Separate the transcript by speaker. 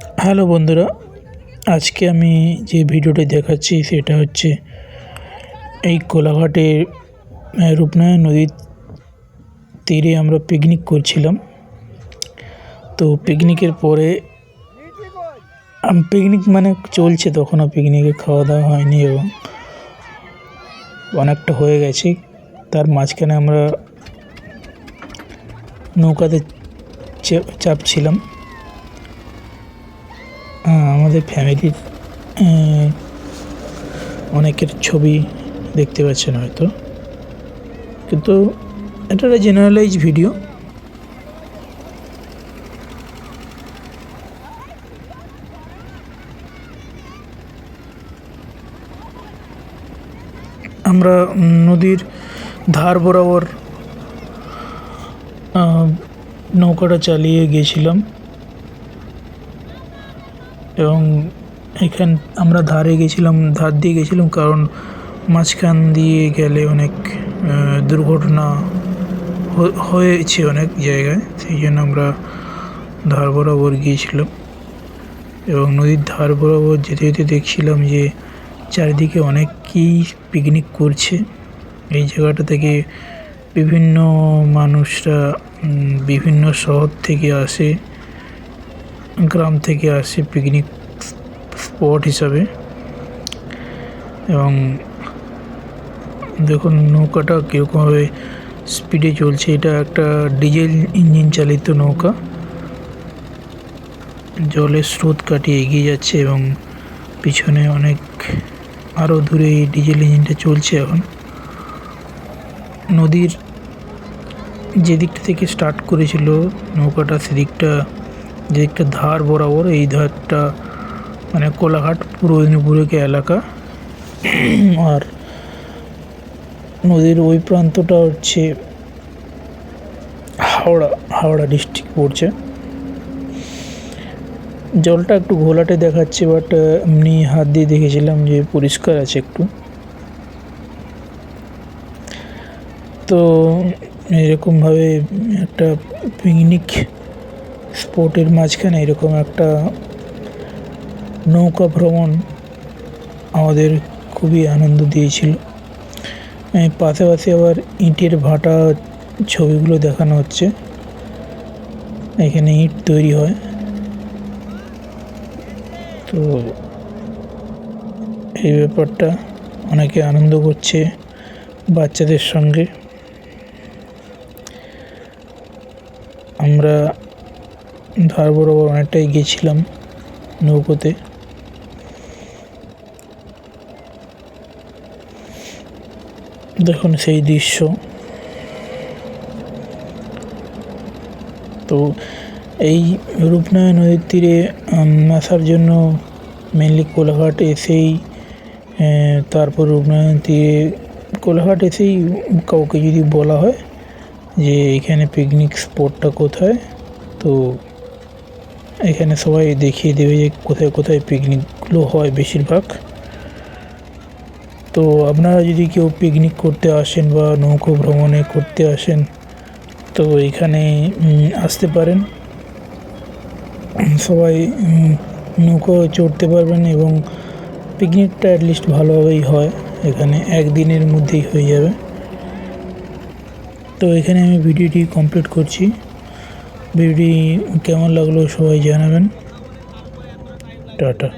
Speaker 1: Hello বন্ধুরা আজকে আমি যে ভিডিওটি দেখাচ্ছি সেটা হচ্ছে এই কোলাঘাটের আহ, রূপনারায়ণ নদীর তীরে আমরা পিকনিক করছিলাম। তো পিকনিকের পরে পিকনিক মানে চলছে তখনও পিকনিকে খাওয়া দাওয়া হয়নি এবং অনেকটা হয়ে গেছে। তার মাঝখানে আমরা নৌকাতে চাপছিলাম। আমাদের ফ্যামিলির অনেকের ছবি দেখতে পাচ্ছেন হয়তো। কিন্তু এটা একটা জেনারেলাইজ ভিডিও আমরা নদীর ধার বরাবর নৌকাটা চালিয়ে গিয়েছিলাম। এবং এখান আমরা ধারে গেছিলাম, ধার দিয়ে গেছিলাম কারণ মাঝখান দিয়ে গেলে অনেক দুর্ঘটনা হয়েছে অনেক জায়গায়। সেই জন্য আমরা ধার বরাবর গিয়েছিলাম এবং নদীর ধার বরাবর যেতে যেতে দেখছিলাম যে চারিদিকে অনেকেই পিকনিক করছে। এই জায়গাটা থেকে বিভিন্ন মানুষরা বিভিন্ন শহর থেকে আসে। গ্রাম থেকে আসে পিকনিক স্পট হিসাবে। এবং দেখুন নৌকাটা কীরকমভাবে স্পিডে চলছে। এটা একটা ডিজেল ইঞ্জিন চালিত নৌকা। জলের স্রোত কাটিয়ে এগিয়ে যাচ্ছে এবং পিছনে অনেক আরও দূরে এই ডিজেল ইঞ্জিনটা চলছে এখন। নদীর যে দিকটা থেকে স্টার্ট করেছিল নৌকাটা, সেদিকটা যেদিকটা ধার বরাবর এই ধারটা মানে কোলাঘাট, পূর্ব মেদিনীপুরকে এলাকা। আর নদীর ওই প্রান্তটা হচ্ছে হাওড়া হাওড়া ডিস্ট্রিক্ট পড়ছে। জলটা একটু ঘোলাটে দেখাচ্ছে বাট এমনি হাত দিয়ে দেখেছিলাম যে পরিষ্কার আছে একটু। তো এরকমভাবে একটা পিকনিক স্পটের মাঝখানে এরকম একটা নৌকা ভ্রমণ আমাদের খুবই আনন্দ দিয়েছিল। এই পাশে পাশে আবার ইটের ভাটা ছবিগুলো দেখানো হচ্ছে। এখানে ইট তৈরি হয়। তো এই ব্যাপারটা অনেকে আনন্দ করছে বাচ্চাদের সঙ্গে। আমরা ধার বরাবর অনেকটাই গেছিলাম নৌকোতে। দেখুন সেই দৃশ্য। তো এই রূপনারায়ণ নদীর তীরে আসার জন্য মেনলি কোলাঘাট এসেই তারপর রূপনারায়ণ তীরে, কোলাঘাট এসেই কাউকে যদি বলা হয় যে এখানে পিকনিক স্পটটা কোথায়, তো এখানে সবাই দেখিয়ে দেবে যে কোথায় কোথায় পিকনিকগুলো হয় বেশিরভাগ। তো আপনারা যদি কেউ পিকনিক করতে আসেন বা নৌকো ভ্রমণে করতে আসেন, তো এখানে আসতে পারেন। সবাই নৌকো চড়তে পারবেন এবং পিকনিকটা অ্যাটলিস্ট ভালোভাবেই হয়। এখানে একদিনের মধ্যেই হয়ে যাবে। তো এখানে আমি ভিডিওটি কমপ্লিট করছি। ভিডিওটি কেমন লাগল সবাই জানাবেন। টাটা।